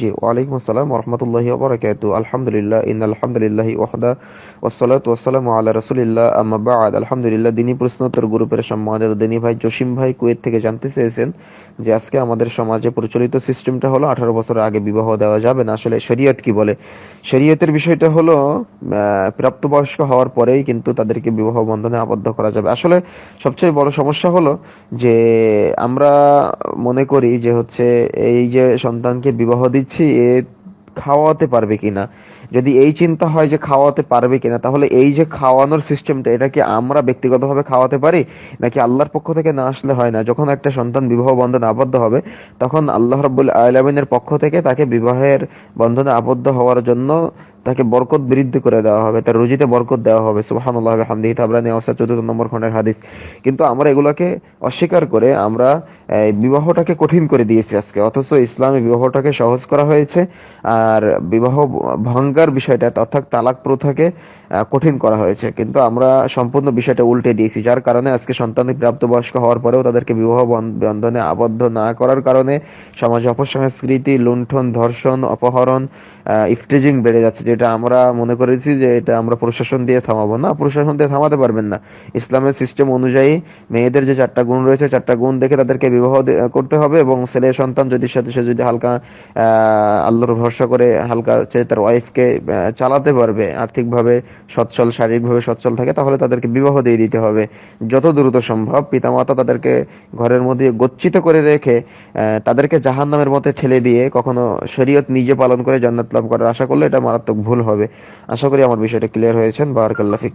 জি, ওয়ালাইকুম আসসালাম রহমতুল্লাহি ওবরাকাতু। আলহামদুলিল্লাহ ইন আলহামদুলিল্লাহ ওয়াহদা আলহামদুলিল্লাহ, দিনী প্রশ্নোত্তর গ্রুপের সম্মানিত দিনী ভাই জসিম ভাই কুয়েত থেকে জানতে চেয়েছেন যে আজকে আমাদের সমাজে প্রচলিত সিস্টেমটা হলো, আঠারো আগে বিবাহ দেওয়া যাবে না। আসলে শরীয়ত কি বলে? শরীয়তের বিষয়টা হলো প্রাপ্তবয়স্ক হওয়ার পরেই কিন্তু তাদেরকে বিবাহ বন্ধনে আবদ্ধ করা যাবে। আসলে সবচেয়ে বড় সমস্যা হলো যে আমরা মনে করি যে হচ্ছে, এই যে সন্তানকে বিবাহ দিচ্ছি, এ খাওয়াতে পারবে কিনা? যদি এই চিন্তা হয় যে খাওয়াতে পারবে কিনা, তাহলে এই যে খাওয়ানোর সিস্টেমটা এটা কি আমরা ব্যক্তিগতভাবে খাওয়াতে পারি? নাকি আল্লাহর পক্ষ থেকে না আসলে হয় না? যখন একটা সন্তান বিবাহ বন্ধনে আবদ্ধ হবে, তখন আল্লাহ রবুল আলমিনের পক্ষ থেকে তাকে বিবাহের বন্ধনে আবদ্ধ হওয়ার জন্য তাকে বরকত বৃদ্ধি করে দেওয়া হবে, তার রুজিতে বরকত দেওয়া হবে। সুবহানাল্লাহ হামদিহি তাবরানি চতুর্থ নম্বর খণ্ডের হাদিস। কিন্তু আমরা এগুলোকে অস্বীকার করে আমরা বিবাহটাকে কঠিন করে দিয়েছি আজকে। অথচ ইসলামে বিবাহটাকে সহজ করা হয়েছে, আর বিবাহ ভাঙ্গার বিষয়টা, অর্থাৎ তালাক প্রথাকে কঠিন করা হয়েছে। কিন্তু আমরা সম্পূর্ণ বিষয়টা উল্টে দিয়েছি। যার কারণে আজকে সন্তান প্রাপ্তবয়স্ক হওয়ার পরেও তাদেরকে বিবাহ বন্ধনে আবদ্ধ না করার কারণে সমাজে অপসংস্কৃতি, লুণ্ঠন, ধর্ষণ, অপহরণ ইফটেজিং বেড়ে যাচ্ছে, যেটা আমরা মনে করেছি যে এটা আমরা প্রশাসন দিয়ে থামাবো না। প্রশাসন দিয়ে থামাতে পারবেন না। ইসলামের সিস্টেম অনুযায়ী মেয়েদের যে চারটা গুণ রয়েছে, চারটা গুণ দেখে তাদেরকে বিবাহ করতে হবে এবং ছেলে সন্তান যদি সাথে সে যদি হালকা আল্লাহর ভরসা করে হালকা সে তার ওয়াইফকে চালাতে পারবে, আর্থিকভাবে সচ্ছল, শারীরিকভাবে সচ্ছল থাকে, তাহলে তাদেরকে বিবাহ দিয়ে দিতে হবে। যত দ্রুত সম্ভব পিতামাতা তাদেরকে ঘরের মধ্যে গচ্ছিত করে রেখে তাদেরকে জাহান নামের মতে ঠেলে দিয়ে কখনো শরীয়ত নিজে পালন করে জান্নাত লাভ করার আশা করলে এটা মারাত্মক ভুল হবে। আশা করি আমার বিষয়টা ক্লিয়ার হয়েছেন বারাকাল্লাহ ফিক।